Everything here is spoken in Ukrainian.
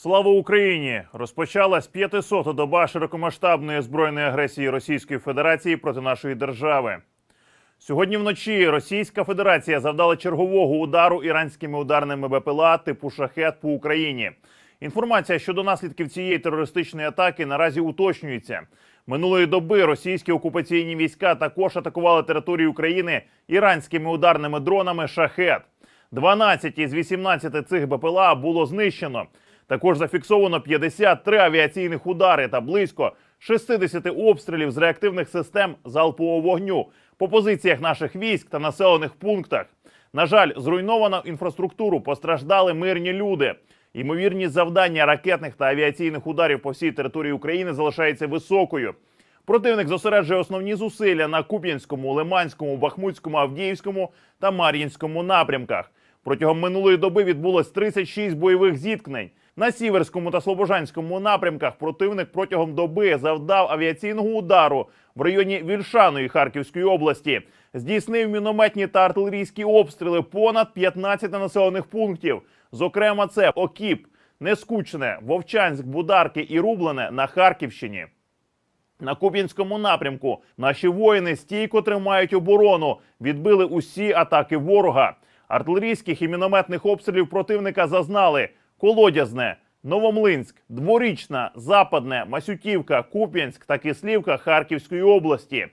Слава Україні! Розпочалась 500-та доба широкомасштабної збройної агресії Російської Федерації проти нашої держави. Сьогодні вночі Російська Федерація завдала чергового удару іранськими ударними БПЛА типу шахет по Україні. Інформація щодо наслідків цієї терористичної атаки наразі уточнюється. Минулої доби російські окупаційні війська також атакували територію України іранськими ударними дронами шахет. 12 із 18 цих БПЛА було знищено. Також зафіксовано 53 авіаційних удари та близько 60 обстрілів з реактивних систем залпового вогню по позиціях наших військ та населених пунктах. На жаль, зруйновано інфраструктуру, постраждали мирні люди. Ймовірність завдання ракетних та авіаційних ударів по всій території України залишається високою. Противник зосереджує основні зусилля на Куп'янському, Лиманському, Бахмутському, Авдіївському та Мар'їнському напрямках. Протягом минулої доби відбулось 36 бойових зіткнень. На Сіверському та Слобожанському напрямках противник протягом доби завдав авіаційного удару в районі Вільшаної Харківської області. Здійснив мінометні та артилерійські обстріли понад 15 населених пунктів. Зокрема, це Окіп, Нескучне, Вовчанськ, Бударки і Рублене на Харківщині. На Куп'янському напрямку наші воїни стійко тримають оборону, відбили усі атаки ворога. Артилерійських і мінометних обстрілів противника зазнали Колодязне, Новомлинськ, Дворічна, Западне, Масютівка, Куп'янськ та Кислівка Харківської області.